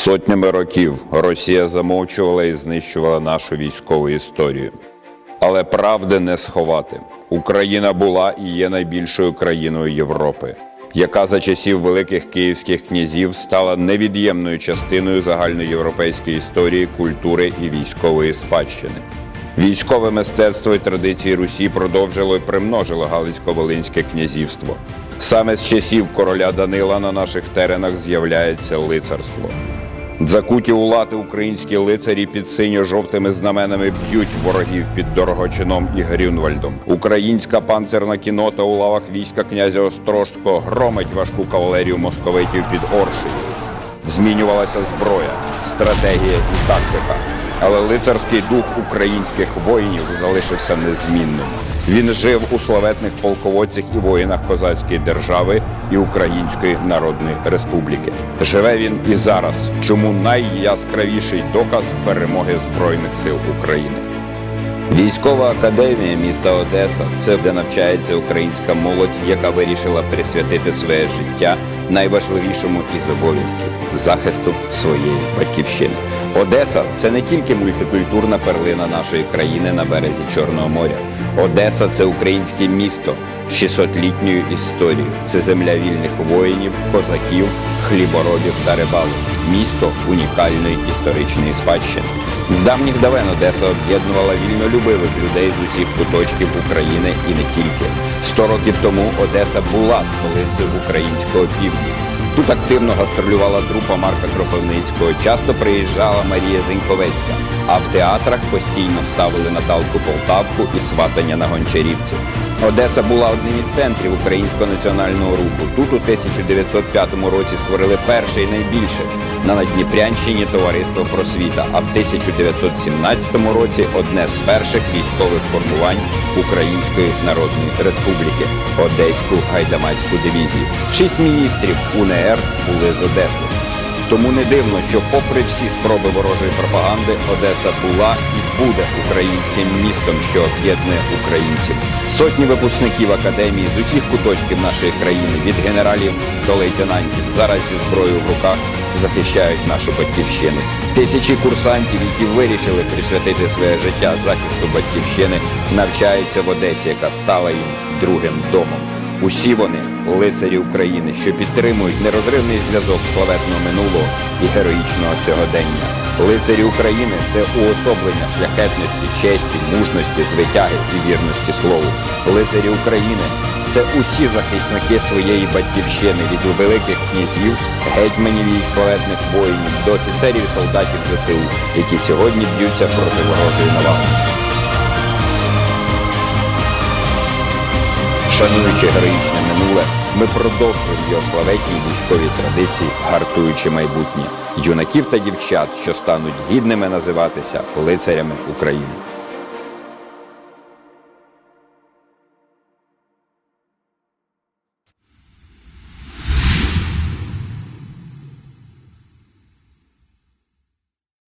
Сотнями років Росія замовчувала і знищувала нашу військову історію. Але правди не сховати. Україна була і є найбільшою країною Європи, яка за часів великих київських князів стала невід'ємною частиною загальноєвропейської історії, культури і військової спадщини. Військове мистецтво і традиції Русі продовжило і примножило Галицько-Волинське князівство. Саме з часів короля Данила на наших теренах з'являється лицарство. Закуті у лати українські лицарі під синьо-жовтими знаменами б'ють ворогів під Дорогочином і Грюнвальдом. Українська панцерна кінота у лавах війська князя Острожського громить важку кавалерію московитів під Оршею. Змінювалася зброя, стратегія і тактика. Але лицарський дух українських воїнів залишився незмінним. Він жив у славетних полководцях і воїнах козацької держави і Української Народної Республіки. Живе він і зараз, чому найяскравіший доказ перемоги Збройних сил України. Військова академія міста Одеса це де навчається українська молодь, яка вирішила присвятити своє життя найважливішому із обов'язків захисту своєї батьківщини. Одеса це не тільки мультикультурна перлина нашої країни на березі Чорного моря. Одеса це українське місто 600-літньою історією. Це земля вільних воїнів, козаків, хліборобів та рибалок. Місто унікальної історичної спадщини. З давніх давен Одеса об'єднувала вільнолюбивих людей з усіх куточків України і не тільки. Сто років тому Одеса була столицею українського півдня. Тут активно гастролювала трупа Марка Кропивницького, часто приїжджала Марія Зеньковецька, а в театрах постійно ставили Наталку Полтавку і сватання на Гончарівці. Одеса була одним із центрів українського національного руху. Тут у 1905 році створили перше і найбільше на Надніпрянщині товариство просвіта, а в 1917 році одне з перших військових формувань Української Народної Республіки Одеську гайдамацьку дивізію. Шість міністрів УНР були з Одеси. Тому не дивно, що, попри всі спроби ворожої пропаганди, Одеса була і буде українським містом, що об'єднує українців. Сотні випускників академії з усіх куточків нашої країни, від генералів до лейтенантів, зараз зі зброєю в руках захищають нашу батьківщину. Тисячі курсантів, які вирішили присвятити своє життя захисту батьківщини, навчаються в Одесі, яка стала їм другим домом. Усі вони лицарі України, що підтримують нерозривний зв'язок славетного минулого і героїчного сьогодення. Лицарі України це уособлення шляхетності, честі, мужності, звитяги і вірності слову. Лицарі України це усі захисники своєї батьківщини від великих князів, гетьманів і їх славетних воїнів до офіцерів і солдатів ЗСУ, які сьогодні б'ються проти ворожої навали. Шануючи героїчне минуле, ми продовжуємо його славетні військові традиції, гартуючи майбутнє юнаків та дівчат, що стануть гідними називатися лицарями України.